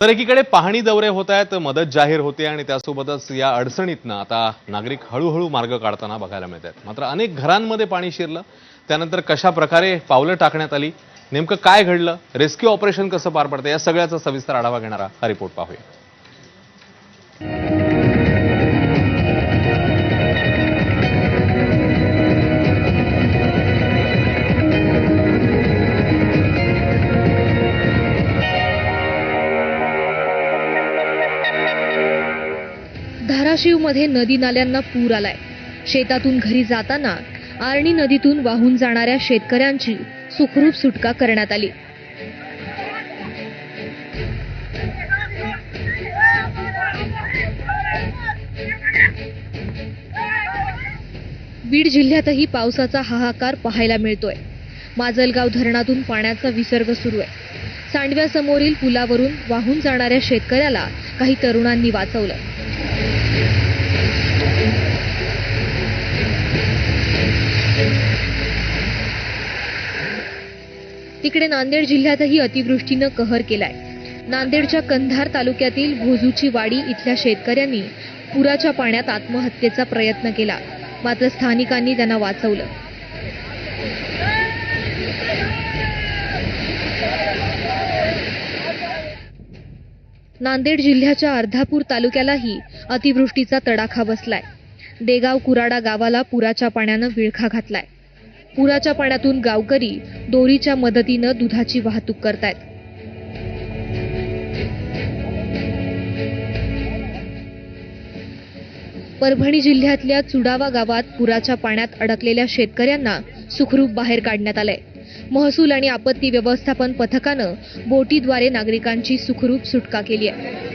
तर एकीकडे पाहणी दौरे होत आहेत मदत जाहीर होते आणि त्यासोबतच या अडचणीतनं आता नागरिक हळूहळू मार्ग काढताना बघायला मिळत आहेत मात्र अनेक घरांमध्ये पाणी शिरलं त्यानंतर कशा प्रकारे पावलं टाकण्यात आली नेमकं काय घडलं रेस्क्यू ऑपरेशन कसं पार पडतं या सगळ्याचा सविस्तर आढावा घेणारा हा रिपोर्ट पाहूया. धाराशिवमध्ये नदी नाल्यांना पूर आलाय. शेतातून घरी जाताना आर्णी नदीतून वाहून जाणाऱ्या शेतकऱ्यांची सुखरूप सुटका करण्यात आली. बीड जिल्ह्यातही पावसाचा हाहाकार पाहायला मिळतोय. माजलगाव धरणातून पाण्याचा विसर्ग सुरू आहे. सांडव्यासमोरील पुलावरून वाहून जाणाऱ्या शेतकऱ्याला काही तरुणांनी वाचवलं. तिकडे नांदेड जिल्ह्यातही अतिवृष्टीनं कहर केलाय. नांदेडच्या कंधार तालुक्यातील भोजूची वाडी इथल्या शेतकऱ्यांनी पुराच्या पाण्यात आत्महत्येचा प्रयत्न केला. मात्र स्थानिकांनी त्यांना वाचवलं. नांदेड जिल्ह्याच्या अर्धापूर तालुक्यालाही अतिवृष्टीचा तडाखा बसलाय. देगाव कुराडा गावाला पुराच्या पाण्यानं विळखा घातलाय. पुराच्या पाण्यातून गावकरी दोरीच्या मदतीनं दुधाची वाहतूक करतायत. परभणी जिल्ह्यातल्या चुडावा गावात पुराच्या पाण्यात अडकलेल्या शेतकऱ्यांना सुखरूप बाहेर काढण्यात आलंय. महसूल आणि आपत्ती व्यवस्थापन पथकानं बोटीद्वारे नागरिकांची सुखरूप सुटका केली आहे.